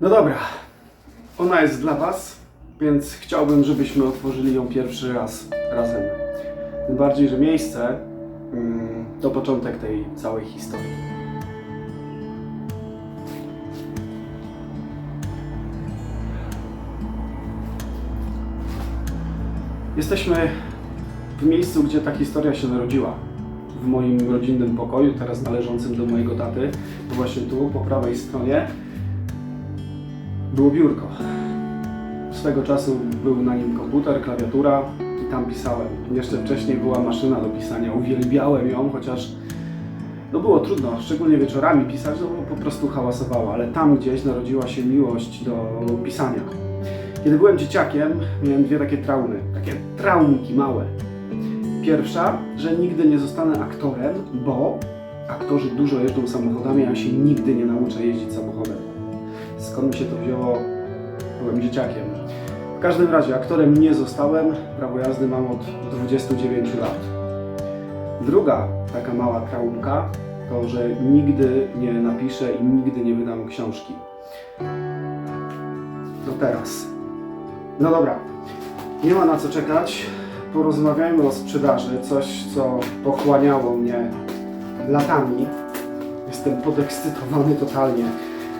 No dobra, ona jest dla Was, więc chciałbym, żebyśmy otworzyli ją pierwszy raz razem. Tym bardziej, że miejsce mm, to początek tej całej historii. Jesteśmy w miejscu, gdzie ta historia się narodziła. W moim rodzinnym pokoju, teraz należącym do mojego taty. Właśnie tu, po prawej stronie, było biurko. Swego czasu był na nim komputer, klawiatura i tam pisałem. Jeszcze wcześniej była maszyna do pisania. Uwielbiałem ją, chociaż no było trudno, szczególnie wieczorami pisać, no bo po prostu hałasowało, ale tam gdzieś narodziła się miłość do pisania. Kiedy byłem dzieciakiem, miałem dwie takie traumy, takie traumki małe. Pierwsza, że nigdy nie zostanę aktorem, bo aktorzy dużo jeżdżą samochodami, a ja się nigdy nie nauczę jeździć samochodem. Skąd mi się to wzięło? Byłem dzieciakiem. W każdym razie aktorem nie zostałem, prawo jazdy mam od 29 lat. Druga taka mała traumka to, że nigdy nie napiszę i nigdy nie wydam książki. To teraz. No dobra, nie ma na co czekać. Porozmawiajmy o sprzedaży, coś co pochłaniało mnie latami. Jestem podekscytowany totalnie.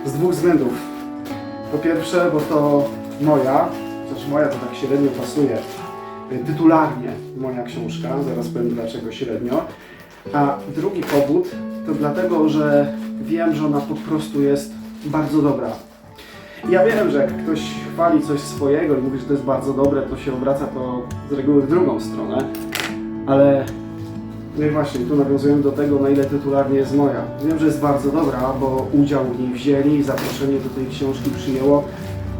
Z dwóch względów. Po pierwsze, bo to moja, chociaż moja to tak średnio pasuje, tytularnie moja książka, zaraz powiem dlaczego średnio. A drugi powód to dlatego, że wiem, że ona po prostu jest bardzo dobra. Ja wiem, że jak ktoś chwali coś swojego i mówi, że to jest bardzo dobre, to się obraca to z reguły w drugą stronę, ale no i właśnie, tu nawiązujemy do tego, na ile tytularnie jest moja. Wiem, że jest bardzo dobra, bo udział w niej wzięli i zaproszenie do tej książki przyjęło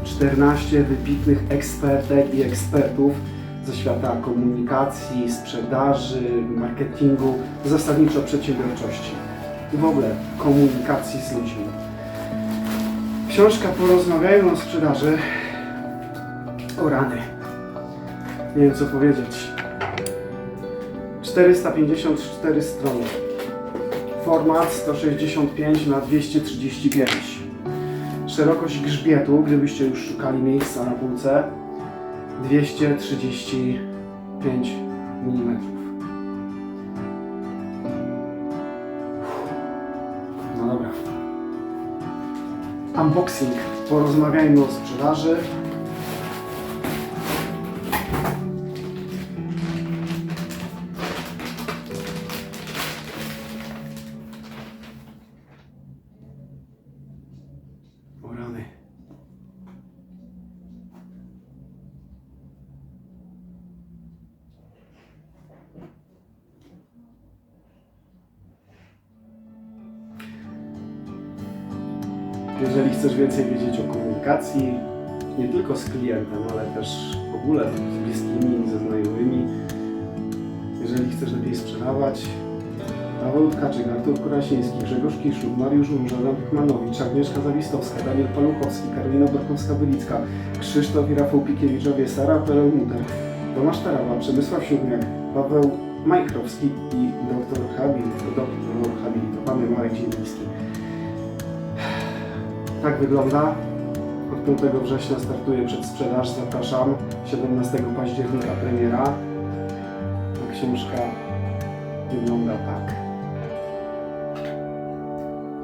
14 wybitnych ekspertek i ekspertów ze świata komunikacji, sprzedaży, marketingu, zasadniczo przedsiębiorczości i w ogóle komunikacji z ludźmi. Książka Porozmawiajmy o sprzedaży. O rany. Nie wiem co powiedzieć. 454 strony. Format 165 na 235. Szerokość grzbietu, gdybyście już szukali miejsca na półce, 235 mm. No dobra. Unboxing. Porozmawiajmy o sprzedaży. Jeżeli chcesz więcej wiedzieć o komunikacji, nie tylko z klientem, ale też w ogóle z bliskimi, ze znajomymi, jeżeli chcesz lepiej sprzedawać, Paweł Tkaczyk, Artur Kurasiński, Grzegorz Kiszuk, Mariusz Róża, Pchmanowicz, Agnieszka Zawistowska, Daniel Paluchowski, Karolina Borkowska-Bylicka, Krzysztof i Rafał Pikiewiczowie, Sara Perelmuter, Tomasz Tarawa, Przemysław Siódmiak, Paweł Majchrowski i doktor habilit, doktor habilitowany Marek Zieliński. Tak wygląda. Od 5 września startuje przedsprzedaż. Zapraszam. 17 października premiera. A książka wygląda tak.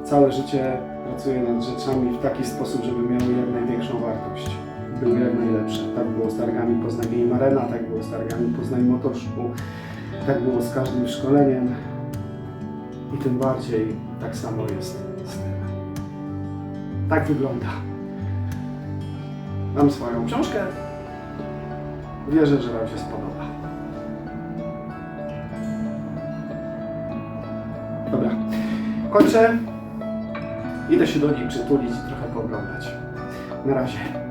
Całe życie pracuję nad rzeczami w taki sposób, żeby miały jak największą wartość. Były jak najlepsze. Tak było z targami Poznań Game Arena, tak było z targami Poznań Motorshopu, tak było z każdym szkoleniem. I tym bardziej tak samo jest z tym. Tak wygląda. Mam swoją książkę. Wierzę, że Wam się spodoba. Dobra. Kończę. Idę się do niej przytulić i trochę pooglądać. Na razie.